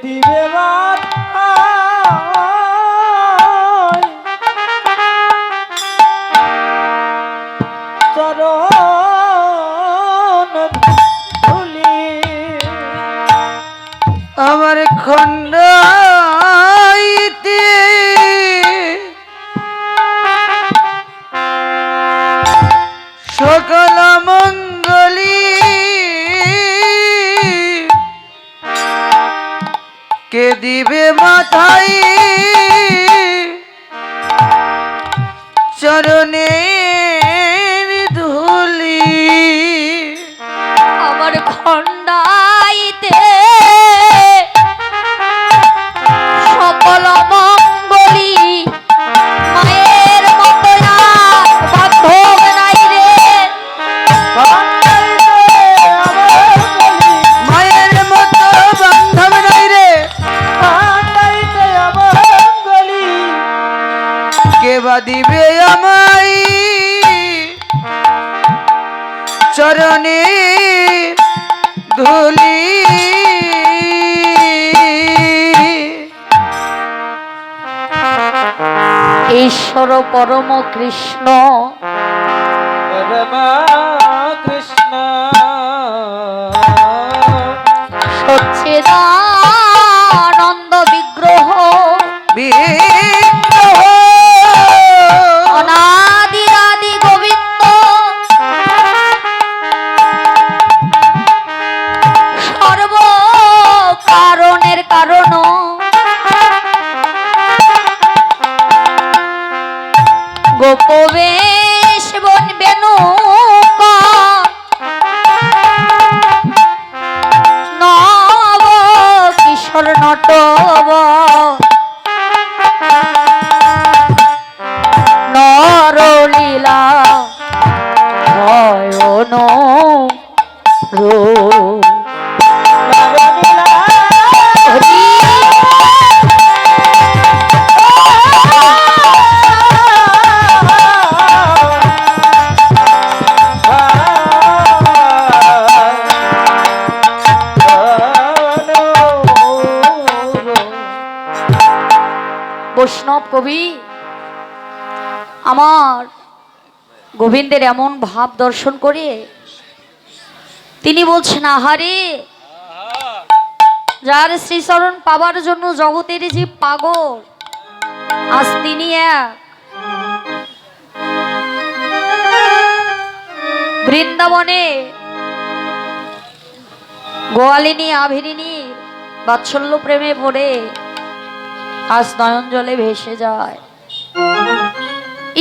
Betty, Betty. ঈশ্বর পরম কৃষ্ণ। নয়ন গোবিন্দের এমন ভাব দর্শন করে তিনি বলছেন, আহারে, যার শ্রীচরণ পাবার জন্য জগতের যে পাগল, আজ তিনি এক। বৃন্দাবনে গোয়ালিনী আভিরিনী বাৎসল্য প্রেমে পড়ে আজ নয়ন জলে ভেসে যায়।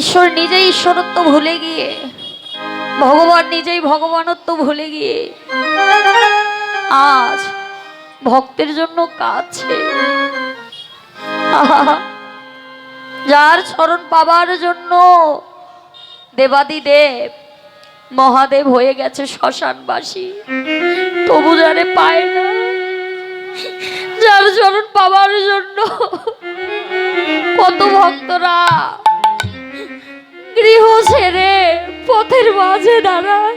ঈশ্বর নিজেই ঈশ্বরত্ব ভুলে গিয়ে, ভগবান নিজেই ভগবানত্ব ভুলে গিয়ে আজ ভক্তের জন্য কাছে যার চরণ পাবার জন্য দেবাদি দেব মহাদেব হয়ে গেছে শ্মশানবাসী। তবু যারে পায় না, যার চরণ পাবার জন্য কত ভক্তরা গৃহ ছেড়ে পথের মাঝে দাঁড়ায়।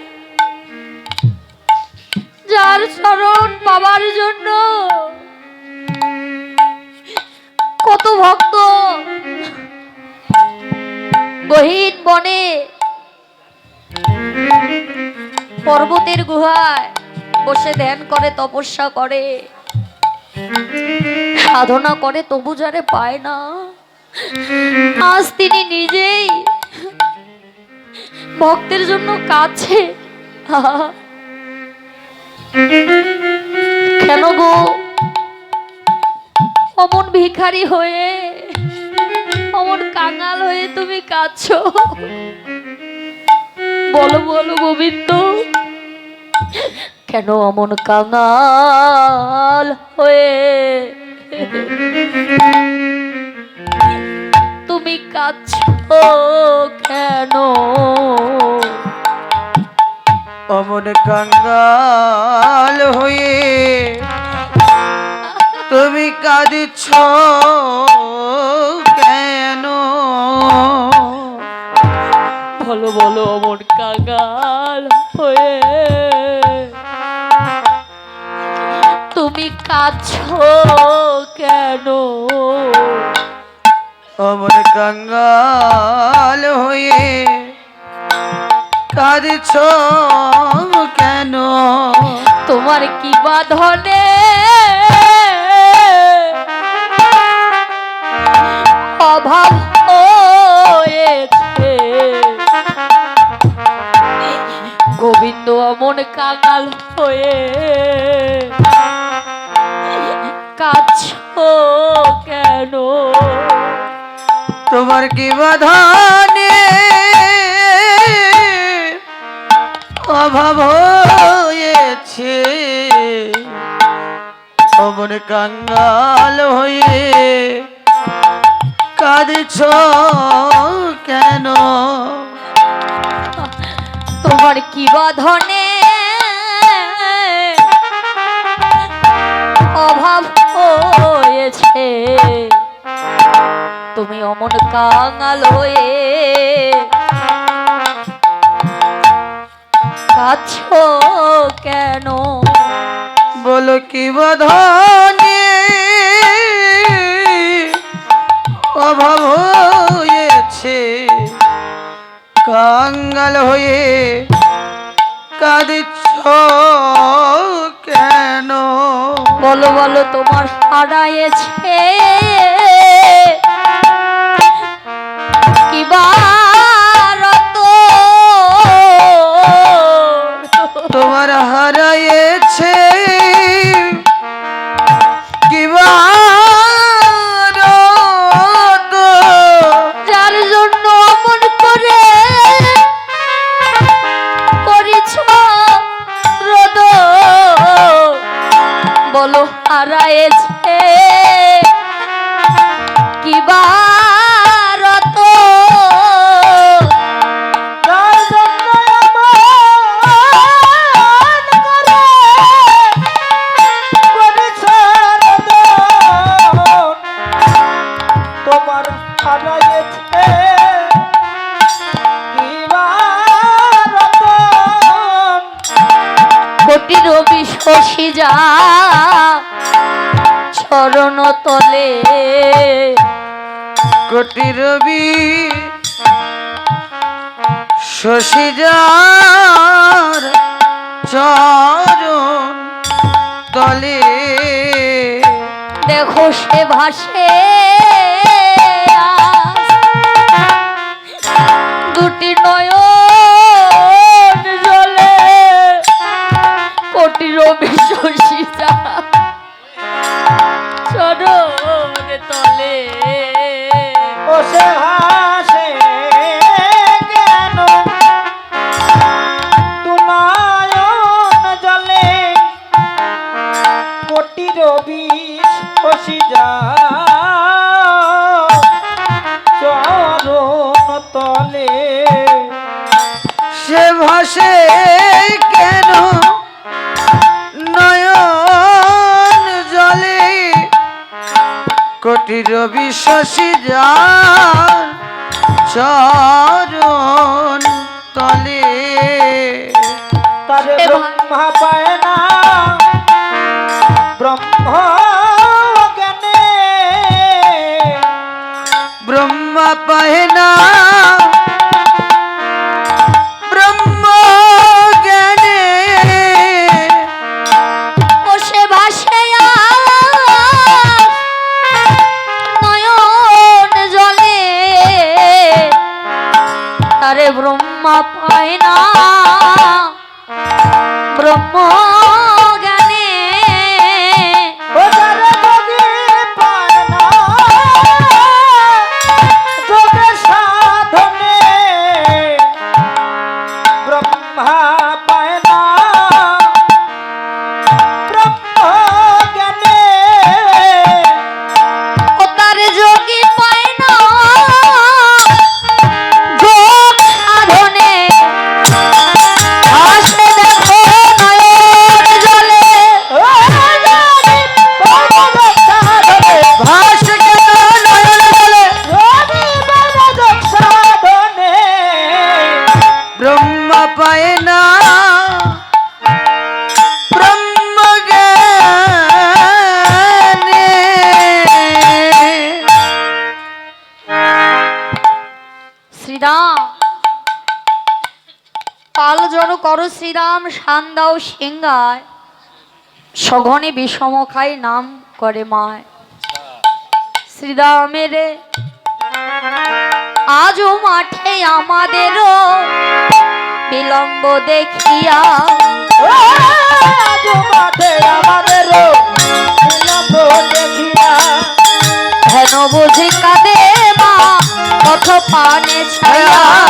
যার চরণ পাবার জন্য কত ভক্ত গহীন বনে পর্বতের গুহায় বসে ধ্যান করে, তপস্যা করে। সাধনা করে, তবু যারে পায় না। আজ তিনি নিজেই ভক্তের জন্য কাছে। কেন গো? অমন ভিখারি হয়ে, অমন কাঙাল হয়ে তুমি কাঁদছো? বলো বলো গোবিন্দ, কেন অমন কাঙাল হয়ে তুমি কাঁদছো? কেন? অমন কাঙ্গাল হয়ে তুমি কাঁদছ কেন? বলো বলো অমন কাঙাল হয়ে তুমি কাঁদছো কেন? অমর কঙ্গাল হয়ে কাঁদছ কেন? তোমার কি বাঁধনে অভাব হয়েছে। গোবিন্দ অমন কাঙাল হয়ে কাছ কেন? তোমার কি বাধানে অভাব হয়েছে? অমর কঙ্গাল হয়ে কাঁদছ কেন? তোমার কি বাঁধনে অভাব হয়েছে? তুমি অমন কাঙাল হয়ে কাছ কেন? বলো কি বাধানে? অভাব হয়েছে। কাঙ্গাল হয়ে কাঁদছ কেন? বলো বলো তোমার হারায়েছে 吧。তলে দেখো সে ভাসে দুটি নয়ন জলে কোটি রবি শশী যা চরণ তলে। সে ভাসে কেন? নয়ন জলে কোটি রবি শশী যার চরণ তলে। ব্রহ্মা পায় না। ব্রহ্ম সান্দাও সঘনে বিষম খাই নাম করে মায়। শ্রীরামের আজও মাঠে আমাদেরও বিলম্ব দেখিয়া ও মাঠে আমাদেরও বিলম্ব দেখিয়া হেন বুঝি কাঁদে মা পথ পানে ছায়া।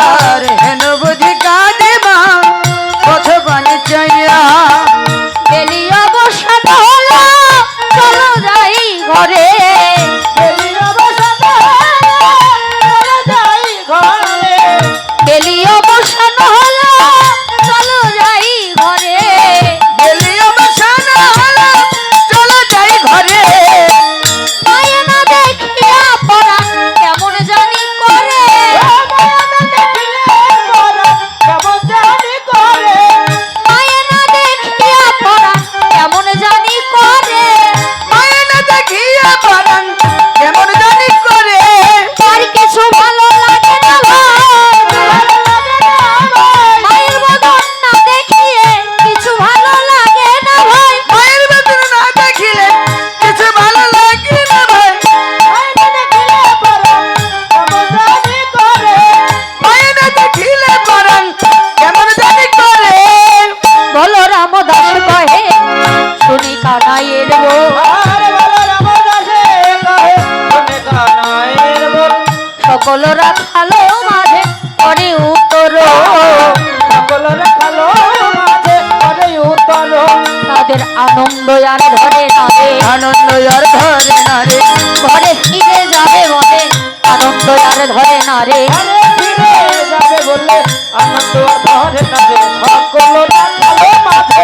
ধরে আরে ফিরে যাবে বললে আনন্দ ধরে না যে সকলের কালো মাঝে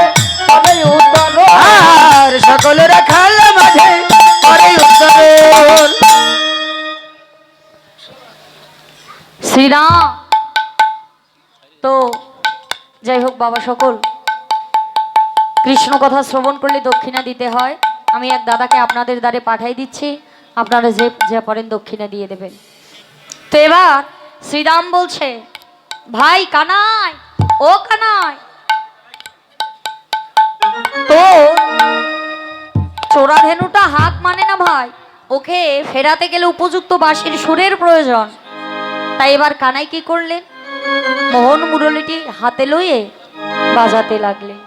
করে উত্তর আর সকল রাখাল মাঝে পরে উত্তর শ্রীরাম তো যাই হোক বাবা সকল কৃষ্ণ কথা শ্রবণ করলে দক্ষিণা দিতে হয়। আমি এক দাদাকে আপনাদের দ্বারে পাঠাই দিচ্ছি আপনারা যে যা পারেন দক্ষিণা দিয়ে দেবেন। তো এবার শ্রীরাম বলছে, ভাই, কানাই, ও কানাই তো চোরাধেনুটা হাক মানে না ভাই, ওকে ফেরাতে গেলে উপযুক্ত বাঁশির সুরের প্রয়োজন। তাই এবার কানাই কি করলেন? মোহন মুরলিটি হাতে লইয়ে বাজাতে লাগলেন।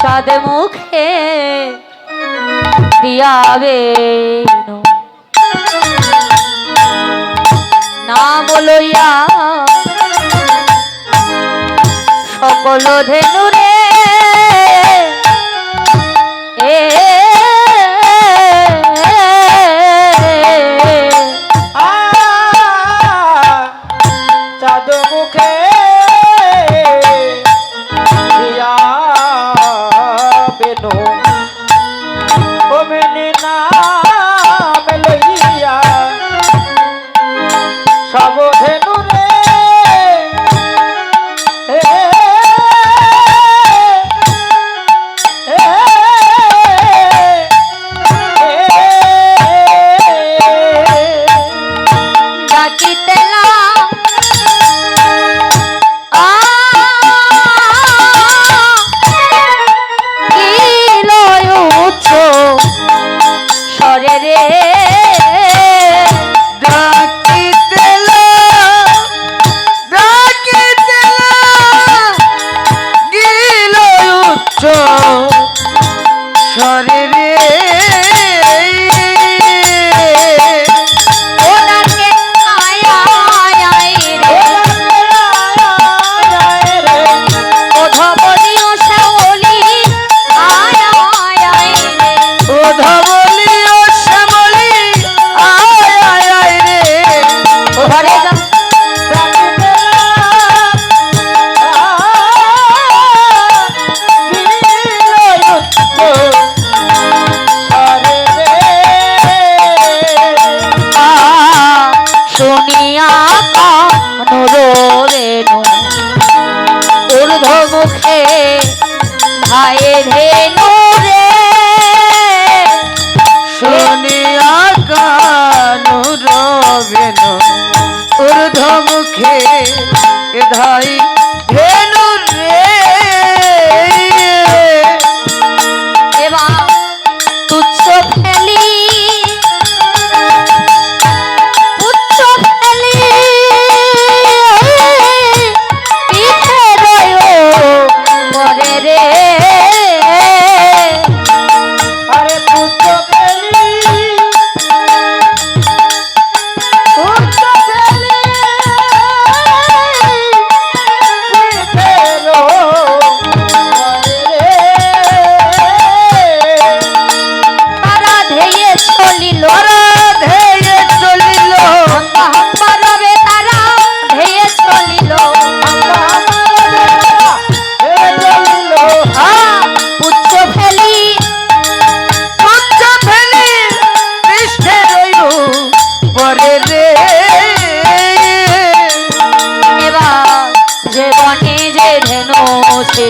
চাঁদ মুখে দিয়াবে না বলইয়া সকল ধেনু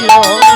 ফিরায়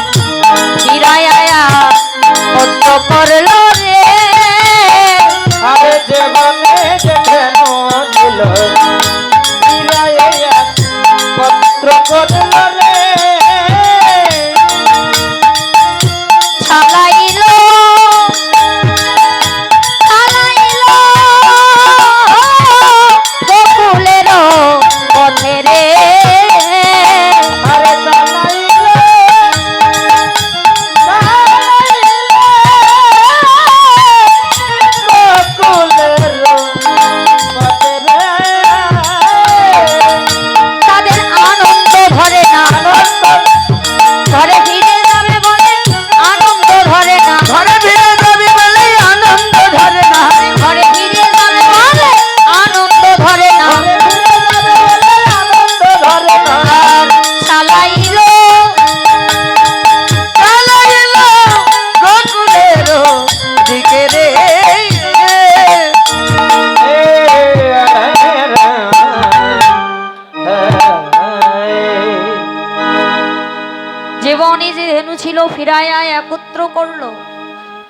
একত্র করল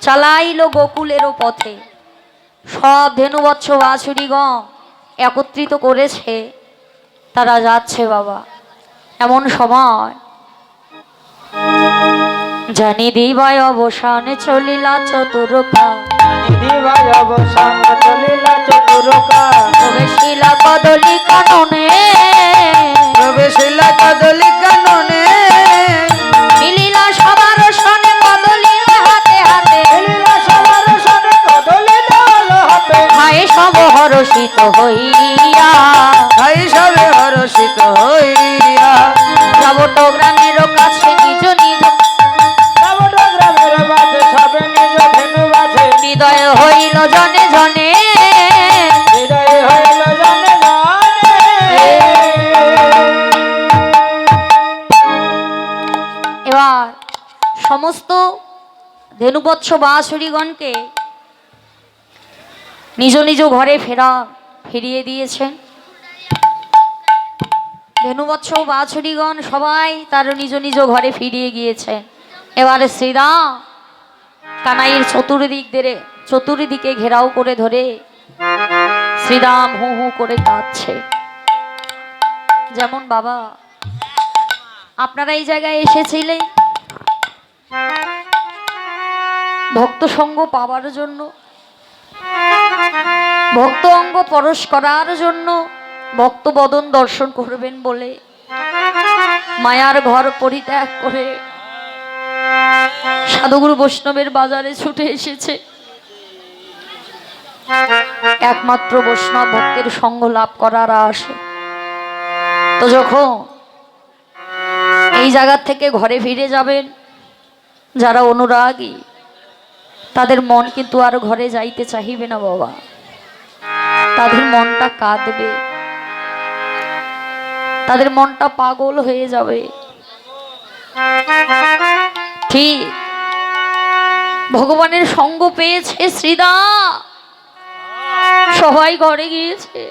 চালাইলো গোকুলেরও পথে। সব ধেনু বৎস বাছুরিগণ একত্রিত করেছে তারা যাচ্ছে বাবা এমন সময়। জানি দিবায় অবসানে চলিলা চতুরকা। দিবাই অবসান চলিলা চতুরকা। প্রবেশিলা কদলি কাননে প্রবেশিলা কদলি হরষিত হইয়া। সবে হরষিত হইয়া। যাবট গ্রামের কাছে নিজ নিজ যাবট গ্রামের বাজে সবে নিজ ধেনু বাজে হৃদয় হইল জনে জনে। হইল জানে জানে। এবার সমস্ত ধেনুবৎস নিজ নিজ ঘরে ফেরা, ফিরিয়ে দিয়েছেন। ধেনুবৎস বাছুরীগণ সবাই তার নিজ নিজ ঘরে ফিরিয়ে গিয়েছেন। এবারে শ্রীরাম কানাইয়ের চতুর্দিক ধরে, চতুর্দিকে ঘেরাও করে ধরে শ্রীরাম হু হু করে কাঁদছে। যেমন বাবা, আপনারা এই জায়গায় এসেছিলেন? ভক্ত সঙ্গ পাওয়ার জন্য ভক্ত অঙ্গ পরশ করার জন্য ভক্ত বদন দর্শন করবেন বলে মায়ার ঘর পরিত্যাগ করে সাধুগুরু বৈষ্ণবের বাজারে ছুটে এসেছে। একমাত্র বৈষ্ণব ভক্তের সঙ্গ লাভ করার আসে তো যখন এই জায়গার থেকে ঘরে ফিরে যাবেন, যারা অনুরাগী, তাদের মন কিন্তু আর ঘরে যাইতে চাহিবে না বাবা। তাদের মনটা কাঁদবে। তাদের মনটা পাগল হয়ে যাবে। ঠিক ভগবানের সঙ্গ পেয়েছে শ্রীদা? সবাই ঘরে গিয়েছে।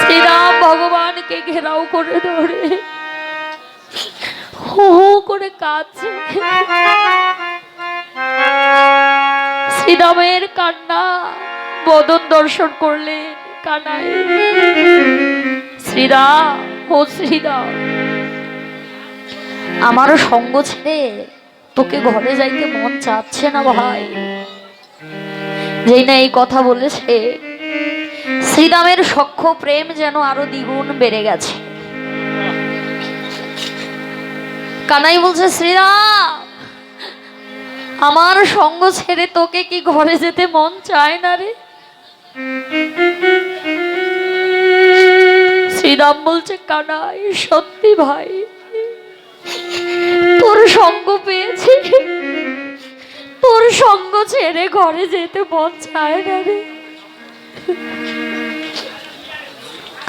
শ্রীরাম ভগবানকে ঘেরাও করে ধরে। হু হু করে কাঁদছে। শ্রীরামের কান্না বদন দর্শন করলেন কানাই শ্রীরাম ও শ্রীরাম আমারও সঙ্গ ছেড়ে তোকে ঘরে যাইতে মন চাচ্ছে না ভাই। যেই না এই কথা বলেছে, শ্রীরামের সখ্য প্রেম যেন আরও দ্বিগুণ বেড়ে গেছে। কানাই বলছে শ্রীরাম আমার সঙ্গ ছেড়ে তোকে কি ঘরে যেতে মন চায় না রে? শ্রীরাম বলছে, কানাই, সত্যি ভাই, তোর সঙ্গ পেয়েছি। তোর সঙ্গ ছেড়ে ঘরে যেতে মন চায় না রে।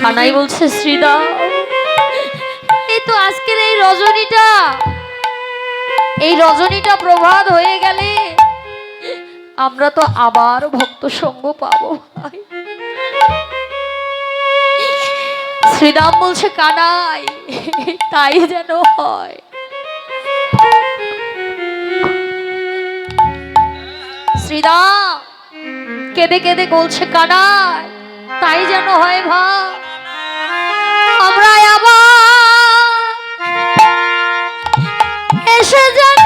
কানাই বলছে শ্রীদা এই তো আজকের এই রজনীটা। এই রজনীটা প্রভাত আমরা তো আবার ভক্ত সঙ্গ পাবো ভাই। শ্রীরাম বলছে, কানাই, তাই যেন হয়। শ্রীরাম, কেঁদে কেঁদে বলছে, কানাই, তাই যেন হয় ভাই। আমরা আবার এসে যেন